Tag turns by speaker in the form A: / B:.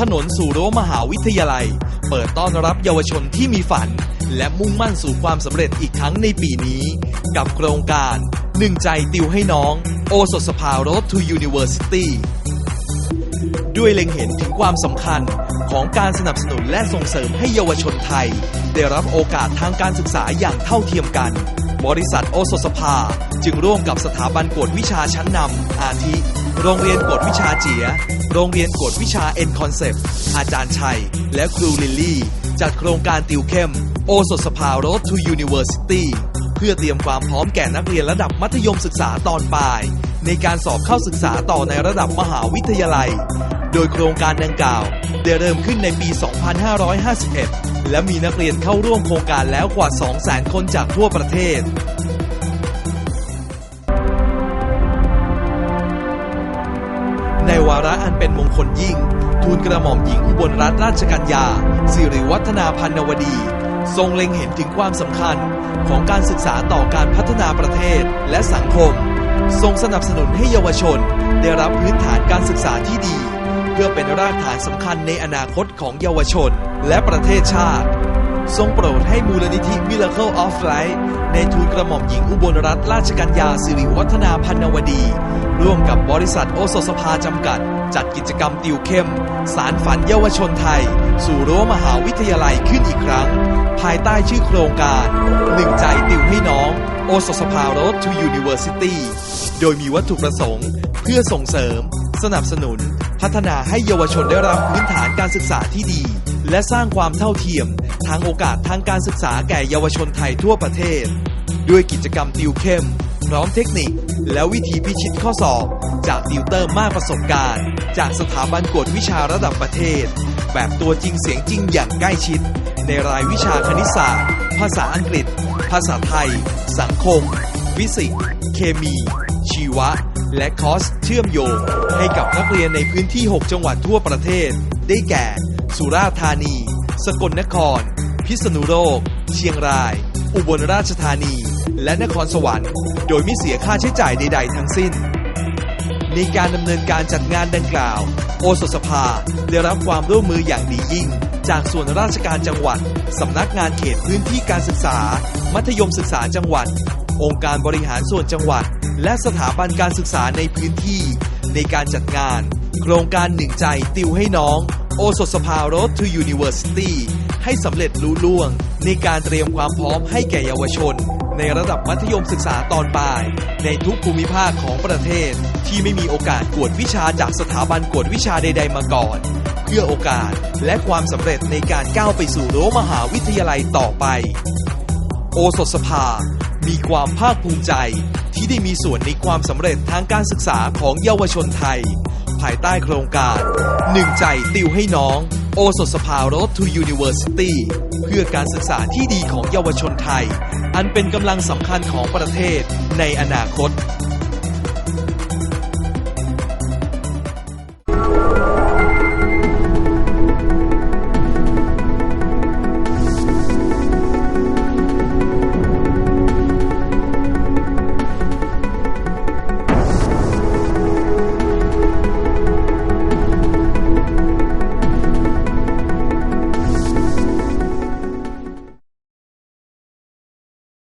A: ถนนสู่รั้วมหาวิทยาลัย เปิดต้อนรับเยาวชนที่มีฝัน และมุ่งมั่นสู่ความสำเร็จอีกครั้งในปีนี้ กับโครงการหนึ่งใจติวให้น้อง โอสถสภา Road to University ด้วยเล็งเห็นถึงความสำคัญของการสนับสนุนและส่งเสริมให้เยาวชนไทย ได้รับโอกาสทางการศึกษาอย่างเท่าเทียมกัน บริษัทโอสถสภา จึงร่วมกับสถาบันกวดวิชาชั้นนำอาทิ โรงเรียนกวดวิชาเจีย โรงเรียนกวดวิชา N Concept อาจารย์ชัย และครูลิลลี่ จัดโครงการติวเข้ม โอสถสภา Road to University เพื่อเตรียมความพร้อมแก่นักเรียนระดับมัธยมศึกษาตอนปลาย ในการสอบเข้าศึกษาต่อในระดับมหาวิทยาลัย โดยโครงการดังกล่าว ได้เริ่มขึ้นในปี 2551 และมีนักเรียนเข้าร่วมโครงการแล้วกว่า 200,000 คนจากทั่วประเทศ ในวาระอันเป็นมงคลยิ่ง ทูลกระหม่อมหญิงอุบลรัตนราชกัญญาสิริวัฒนาพันนวดี ทรงเล็งเห็นถึงความสำคัญของการศึกษาต่อการพัฒนาประเทศและสังคม ทรงสนับสนุนให้เยาวชน ได้รับพื้นฐานการศึกษาที่ดี เพื่อเป็นรากฐานสำคัญในอนาคตของเยาวชน และประเทศชาติ ทรงโปรดให้มูลนิธิ Miracle of Life ในทูลกระหม่อมหญิงอุบลรัตนราชกัญญาสิริวัฒนาพันวดี ร่วมกับบริษัทโอสถสภาจำกัด จัดกิจกรรมติวเข้ม สารฝันเยาวชนไทย สู่รั้วมหาวิทยาลัยขึ้นอีกครั้ง ภายใต้ชื่อโครงการหนึ่งใจติวให้น้องโอสถสภา Road to University โดยมีวัตถุประสงค์ เพื่อส่งเสริม สนับสนุน พัฒนาให้เยาวชนได้รับพื้นฐานการศึกษาที่ดี และสร้างความเท่าเทียม ทางโอกาสทางการศึกษาแก่เยาวชนไทยทั่วประเทศ ด้วยกิจกรรมติวเข้ม พร้อมเทคนิค และวิธีพิชิตข้อสอบ จากติวเตอร์มากประสบการณ์ จากสถาบันกวดวิชาระดับประเทศ แบบตัวจริงเสียงจริงอย่างใกล้ชิด ในรายวิชาคณิตศาสตร์ ภาษาอังกฤษ ภาษาไทย สังคม ฟิสิกส์เคมี ชีวะ และคอร์สเชื่อมโยง ให้กับนักเรียนในพื้นที่ 6 จังหวัดทั่วประเทศ ได้แก่ สุราษฎร์ธานี สกลนคร พิษณุโลก เชียงราย อุบลราชธานี และนครสวรรค์ โดยไม่เสียค่าใช้จ่ายใด ๆ ทั้งสิ้น ในการดำเนินการจัดงานดังกล่าว โอสถสภาได้รับความร่วมมืออย่างดียิ่ง จากส่วนราชการจังหวัด สำนักงานเขตพื้นที่การศึกษา มัธยมศึกษาจังหวัด องค์การบริหารส่วนจังหวัด และสถาบันการศึกษาในพื้นที่ ในการจัดงาน โครงการหนึ่งใจติวให้น้อง โอสถสภา Road to University ให้สำเร็จลุล่วง ในการเตรียมความพร้อมให้แก่เยาวชน ในระดับมัธยมศึกษาตอนปลาย ในทุกภูมิภาคของประเทศ ที่ไม่มีโอกาสกวดวิชาจากสถาบันกวดวิชาใด ๆ มาก่อน เพื่อโอกาสและความสำเร็จในการก้าวไปสู่รั้วมหาวิทยาลัยต่อไป โอสถสภา มีความภาคภูมิใจที่ได้มีส่วนในความสำเร็จทางการศึกษาของเยาวชนไทย ภายใต้โครงการหนึ่งใจติวให้น้อง โอสถสภารถทูยูนิเวอร์ซิตี้เพื่อการศึกษาที่ดีของเยาวชนไทย อันเป็นกำลังสำคัญของประเทศในอนาคต